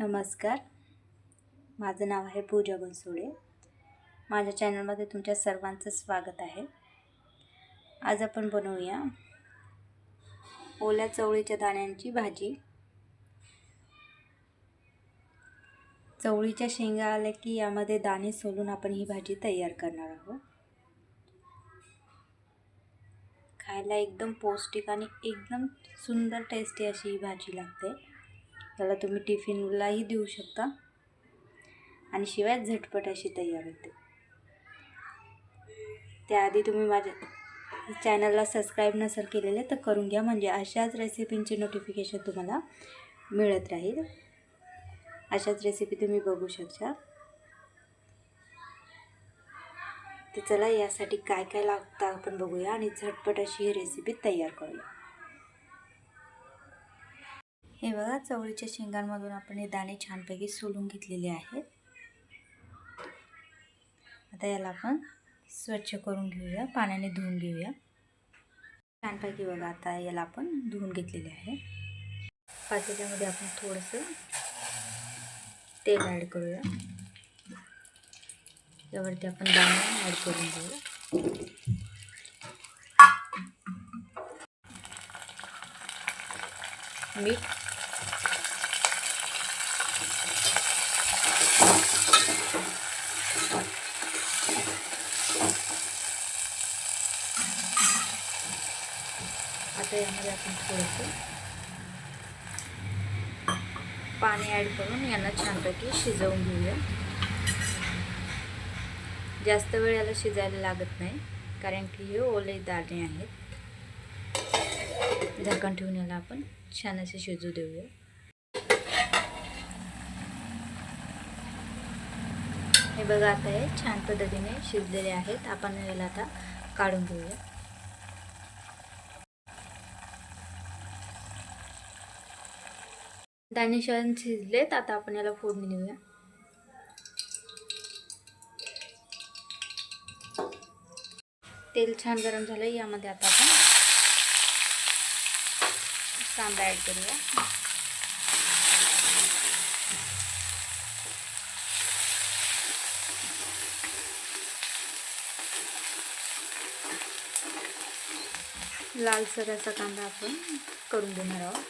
नमस्कार. माझं नाव आहे पूजा बनसोडे. माझ्या चॅनलमध्ये तुमच्या सर्वांचं स्वागत आहे. आज आपण बनवूया ओल्या चवळीच्या दाण्यांची भाजी. चवळीच्या शेंगा आल्या की यामध्ये दाणे सोलून आपण ही भाजी तयार करणार आहोत. खायला एकदम पौष्टिक आणि एकदम सुंदर टेस्टी अशी ही भाजी लागते. त्याला तुम्ही टिफिनलाही देऊ शकता. आणि शिवाय झटपट अशी तयार होते. त्याआधी तुम्ही माझ्या चॅनलला सबस्क्राईब नसेल केलेले तर करून घ्या. म्हणजे अशाच रेसिपींचे नोटिफिकेशन तुम्हाला मिळत राहील. अशाच रेसिपी तुम्ही बघू शकता. तर चला यासाठी काय काय लागतं आपण बघूया आणि झटपट अशी ही रेसिपी तयार करूया. हे बघा चवळीच्या शेंगांमधून आपण हे दाणे छानपैकी सोलून घेतलेले आहेत. आता याला आपण स्वच्छ करून घेऊया पाण्याने धुवून घेऊया. छानपैकी बघा आता याला आपण धुवून घेतलेले आहे. पातेल्यामध्ये आपण थोडंसं तेल ॲड करूया. यावरती आपण दाणे ॲड करून घेऊया. मीठ आता यामध्ये आपण थोडंसं पाणी ॲड करून यांना छानपैकी शिजवून घेऊया. जास्त वेळ याला शिजायला लागत नाही कारण की हे ओले दाणे आहेत. झाकण ठेवून याला आपण छान असे शिजू देऊया. हे बघा आता हे छान पद्धतीने शिजलेले आहेत. आपण याला आता काढून घेऊया. दाणे छान शिजलेत. आता आपण याला फोडणी देऊया. तेल छान गरम झालं यामध्ये आता आपण कांदा ॲड करूया. लालसर असा कांदा आपण करून देणार आहोत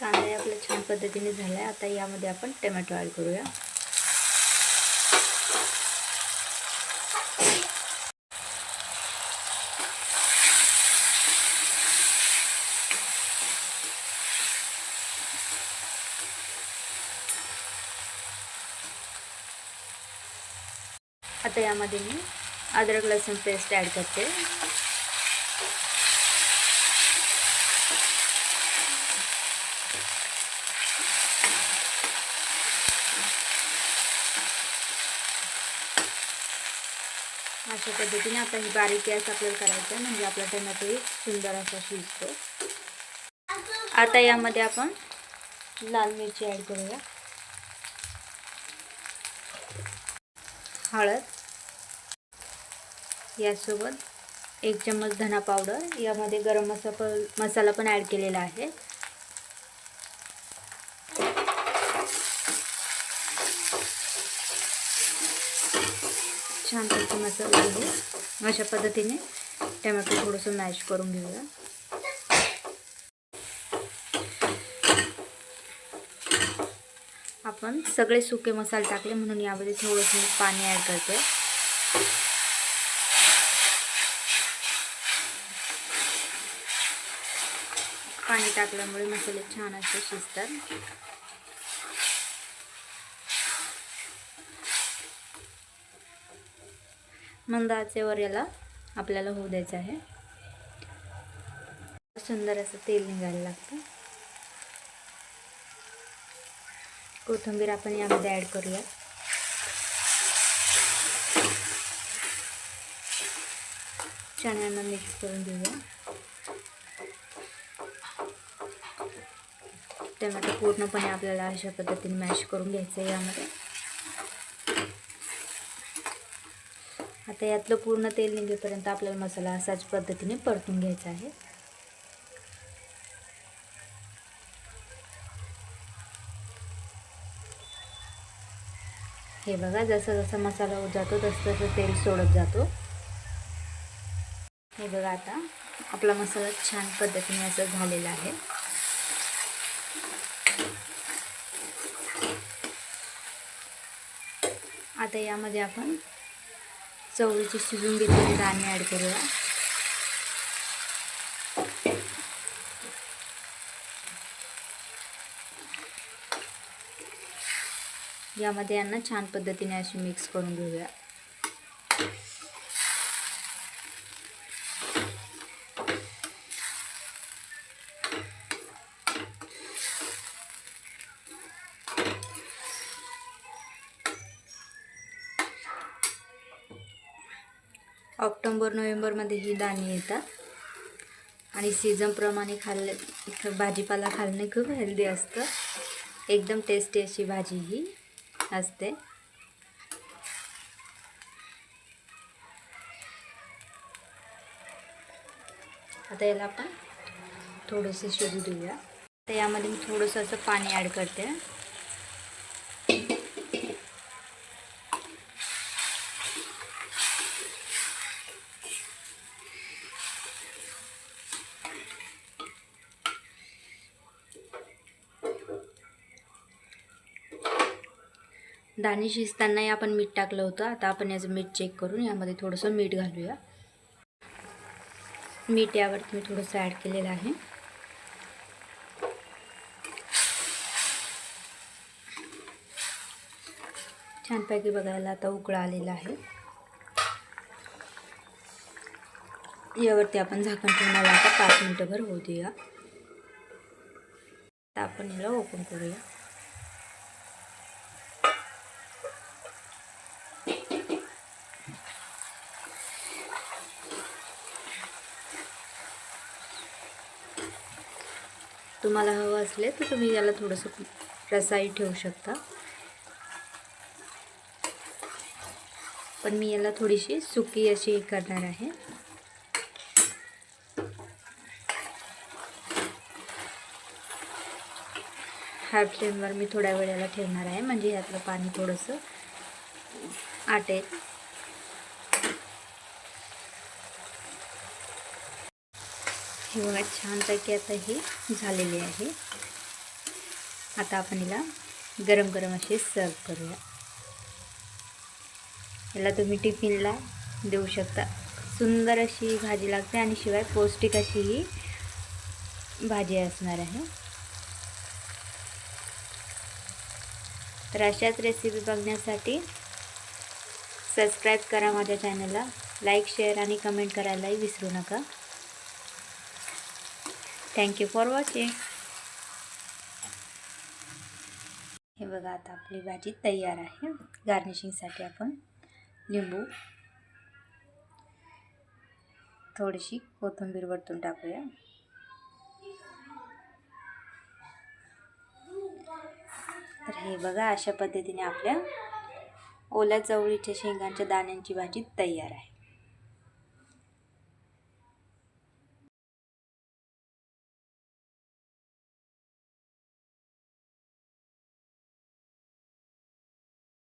कांदा आपल्या छान पद्धतीने झाला आहे आता यामध्ये आपण टमॅटो ॲड करूया. आता यामध्ये मी अद्रक लसूण पेस्ट ॲड करते. अशा पद्धतीने आता ही बारीक गॅस आपल्याला करायचा आहे. म्हणजे आपला टमॅटो सुंदर असा शिजतो. आता यामध्ये आपण लाल मिरची ॲड करूया. हळद. यासोबत एक चम्मच धना पावडर. यामध्ये गरम मसाला मसाला पण ॲड केलेला आहे छानपैकी मसाला घेऊ. अशा पद्धतीने टमॅटो थोडंसं मॅश करून घेऊया. आपण सगळे सुके मसाले टाकले म्हणून यामध्ये थोडंसं पाणी ॲड करते. पाणी टाकल्यामुळे मसाले छान असे शिजतात. मंद आचेवर याला आपल्याला होऊ द्यायचं आहे. सुंदर असं तेल निघायला लागतं. कोथिंबीर आपण यामध्ये ॲड करूया. चण्यांना मिक्स करून घेऊया. टमॅटो पूर्णपणे आपल्याला अशा पद्धतीने मॅश करून घ्यायचं आहे यामध्ये. आता यातलं पूर्ण तेल निघेपर्यंत आपल्याला मसाला असाच पद्धतीने परतून घ्यायचा आहे. हे बघा जसं जसं मसाला होत जातो तसं तसं तेल सोडत जातो. हे बघा आता आपला मसाला छान पद्धतीने असं झालेला आहे. आता यामध्ये आपण चवळीची शिजून घेतलेले दाणे ॲड करूया. यामध्ये यांना छान पद्धतीने अशी मिक्स करून घेऊया. ऑक्टोंबर नोव्हेंबरमध्ये ही दाणे येतात. आणि सीझनप्रमाणे खाल्ले भाजीपाला खाल्णे खूप हेल्दी असतं. एकदम टेस्टी अशी भाजी ही असते. आता याला आपण थोडंसं शिजू देऊया. तर यामध्ये मी थोडंसं असं पाणी ॲड करते. दाणे शिजतानाही आपण मीठ टाकलं होतं. आता आपण याचं मीठ चेक करून यामध्ये थोडंसं मीठ घालूया. मीठ यावरती मी थोडंसं ॲड केलेलं आहे. छानपैकी बघायला आता उकळा आलेला आहे. यावरती आपण झाकण ठेवून आता पाच मिनटंभर होऊ देऊया. आता आपण याला ओपन करूया. तुम्हाला हवं असले तर तुम्ही याला थोडंसं रसाई ठेवू शकता. पण मी याला थोडीशी सुकी अशी करणार आहे. हाय फ्लेमवर मी थोड्या वेळेला ठेवणार आहे. म्हणजे यातलं पाणी थोडंसं आटेल. हे बघा छानपैकी आता ही झालेली आहे. आता आपण हिला गरम गरम असे सर्व करूया. याला तुम्ही टिफिनला देऊ शकता. सुंदर अशी भाजी लागते आणि शिवाय पौष्टिक अशी ही भाजी असणार आहे. तर अशाच रेसिपी बघण्यासाठी सबस्क्राईब करा माझ्या चॅनलला लाईक शेअर आणि कमेंट करायलाही विसरू नका. थँक्यू फॉर वॉचिंग हे बघा आता आपली भाजी तयार आहे. गार्निशिंगसाठी आपण लिंबू थोडीशी कोथिंबीर वरतून टाकूया. तर हे बघा अशा पद्धतीने आपल्या ओल्या चवळीच्या शेंगांच्या दाण्यांची भाजी तयार आहे.